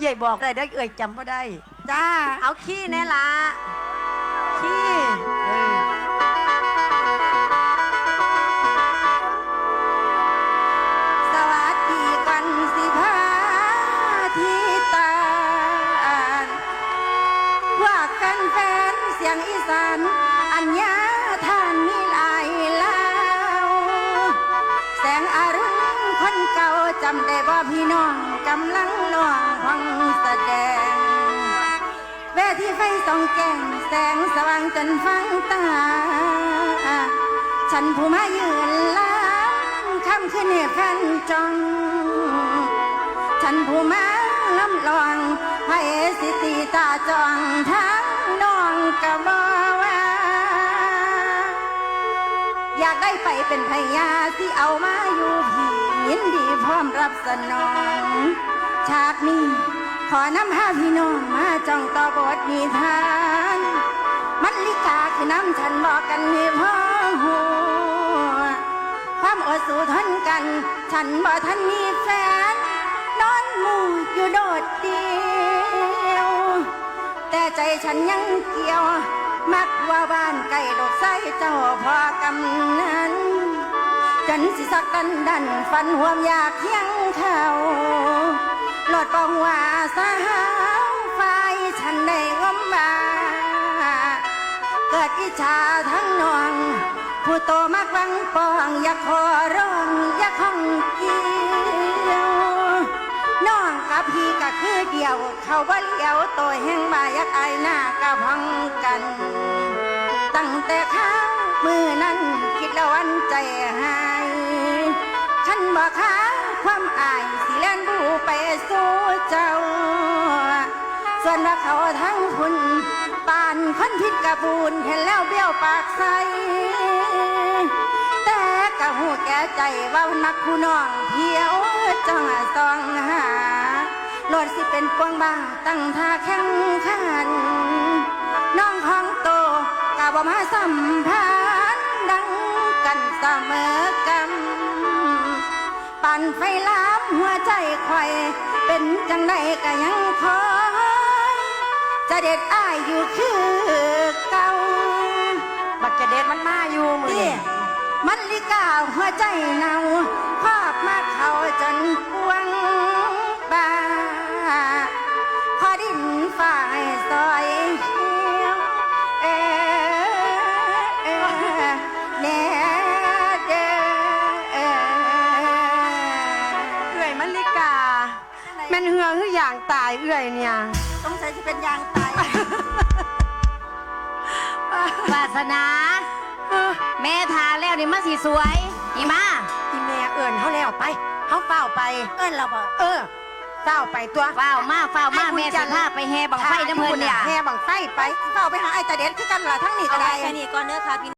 ใหญ่บอกเลยได้เอ่ยจำบ่ได้ จ้า เอาขี้แน่ละขี้สวัสดีกันสิพาที่ตาว่ากันแฟนเสียงอีสาน อัญญาทานมีหลายล่า จำได้บ่าพี่น้องกำลังล่วงพังแสดง เวทีไฟส่องแก้งแสงสว่างจนฟังตา ฉันผู้มายืนล้ำคำขึ้นให้แฟนจอง ฉันผู้มาล้ำลองให้สิตีตาจองทั้งน้องกะบอว่า อยากได้ไปเป็นพยาที่เอามาอยู่ อมรับสนอง ฉากนี้ขอน้ำห้าพี่น้องมาจ้องต่อบทนิทาน มันลิกาคือน้ำฉันบอกกันให้พ่อหัวความอดสู้ทนกัน ฉันบ่ทันมีแฟน นอนมู่อยู่โดดเดียว แต่ใจฉันยังเกี่ยว มักว่าบ้านไก่ดอกไส้เจ้าพ่อกำ นันสิสักดันดันฟันห่วมอยากเที่ยงเขาหลอดปองว่าสาวไฟฉันได้งมมา เกิดอิจฉาทั้งนอง ผู้โตมักวังปองอยากขอร้องอยากข้องเกี่ยวน้องกับพี่ก็คือเดียว เขาว่าเลี้ยวตัวแห่งมาอยากอายหน้ากะพังกัน ตั้งแต่ข้าวมือนั้นคิดแล้ววันใจหา บอกค้าความอายสิเล่นบูไปสู่เจ้า ส่วนว่าเขาทั้งคุณปานคนพิษกระบูนเห็นแล้วเบี้ยวปากใสแต่กะหูแก่ใจว่านักผู้น้องเที่ยวจ้องซองหาโลดสิเป็นปวงบ้าตั้งท่าแข่งขันน้องของโตกะบ่มาสัมพันธ์ดังกันเสมอกัน นไฟลามหัวใจคอยเป็นจังใดก็ยังคอยจะเด็ดอ้ายอยู่คือเก่าบักจะเด็ดมันมาอยู่มือเตี้ยนี่มันลิกาหัวใจเนาครอบมาเขาจนปว แม่นเหือคืออย่างตายเอื่อยเนี่ย ต้องใช้จะเป็นยางตายวาสนา แม่ทาแล้วนี่มาสีสวยนี่มาอีแม่เอื่นเขาแล้วไปเขาเฝ้าไป เอิ้นเราบอกเออเฝ้าไปตัวเฝ้าวมาเฝ้าวมาให้บุญแม่จัสินทร์พาไปแห่บังไฟน้ำเพลินเนี่เนี่ยยแห่บังไฟไปเข้าไปหาไอ้ตาเด็ดคือกันล่ะทั้งนี้ก็เอาได้ ไว้แค่นี้ก่อนเด้อค่ะพี่